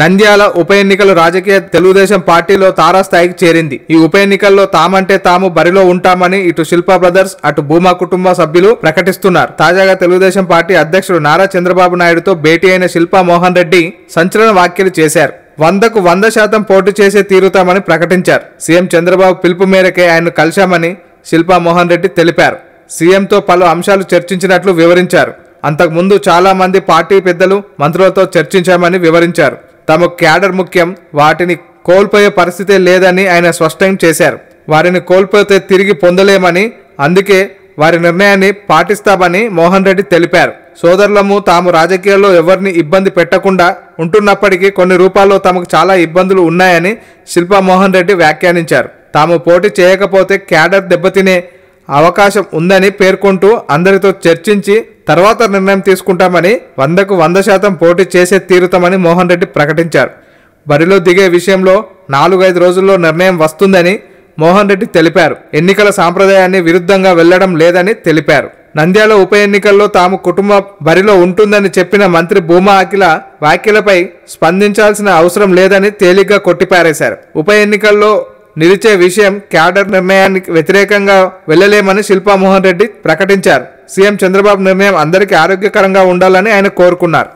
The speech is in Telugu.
నంద్యాల ఉప ఎన్నికలు రాజకీయ తెలుగుదేశం పార్టీలో తారాస్థాయికి చేరింది. ఈ ఉప ఎన్నికల్లో తామంటే తాము బరిలో ఉంటామని ఇటు శిల్పా బ్రదర్స్ అటు భూమా కుటుంబ సభ్యులు ప్రకటిస్తున్నారు. తాజాగా తెలుగుదేశం పార్టీ అధ్యక్షుడు నారా చంద్రబాబు నాయుడుతో భేటీ అయిన శిల్పా మోహన్ రెడ్డి సంచలన వ్యాఖ్యలు చేశారు. వందకు వంద శాతం పోటీ చేసే తీరుతామని ప్రకటించారు. సీఎం చంద్రబాబు పిలుపు మేరకే ఆయన కలిశామని శిల్పా మోహన్ రెడ్డి తెలిపారు. సీఎంతో పలు అంశాలు చర్చించినట్లు వివరించారు. అంతకుముందు చాలా మంది పార్టీ పెద్దలు మంత్రులతో చర్చించామని వివరించారు. తమ క్యాడర్ ముఖ్యం వాటిని కోల్పోయే పరిస్థితే లేదని ఆయన స్పష్టం చేశారు. వారిని కోల్పోతే తిరిగి పొందలేమని అందుకే వారి నిర్ణయాన్ని పాటిస్తామని మోహన్ రెడ్డి తెలిపారు. సోదరులము తాము రాజకీయాల్లో ఎవరిని ఇబ్బంది పెట్టకుండా ఉంటున్నప్పటికీ కొన్ని రూపాల్లో తమకు చాలా ఇబ్బందులు ఉన్నాయని శిల్పా మోహన్ రెడ్డి వ్యాఖ్యానించారు. తాము పోటీ చేయకపోతే క్యాడర్ దెబ్బతినే అవకాశం ఉందని పేర్కొంటూ అందరితో చర్చించి తర్వాత నిర్ణయం తీసుకుంటామని వందకు వంద శాతం పోటీ చేసే తీరుతామని మోహన్ రెడ్డి ప్రకటించారు. బరిలో దిగే విషయంలో నాలుగైదు రోజుల్లో నిర్ణయం వస్తుందని మోహన్ రెడ్డి తెలిపారు. ఎన్నికల సాంప్రదాయాన్ని విరుద్ధంగా వెళ్ళడం లేదని తెలిపారు. నంద్యాల ఉప ఎన్నికల్లో తాము కుటుంబ బరిలో ఉంటుందని చెప్పిన మంత్రి భూమా అఖిల వ్యాఖ్యలపై స్పందించాల్సిన అవసరం లేదని తేలిగ్గా కొట్టిపారేశారు. ఉప ఎన్నికల్లో నిలిచే విషయం క్యాడర్ నిర్ణయానికి వ్యతిరేకంగా వెళ్ళలేమని శిల్పామోహన్ రెడ్డి ప్రకటించారు. సీఎం చంద్రబాబు నిర్ణయం అందరికీ ఆరోగ్యకరంగా ఉండాలని ఆయన కోరుకున్నారు.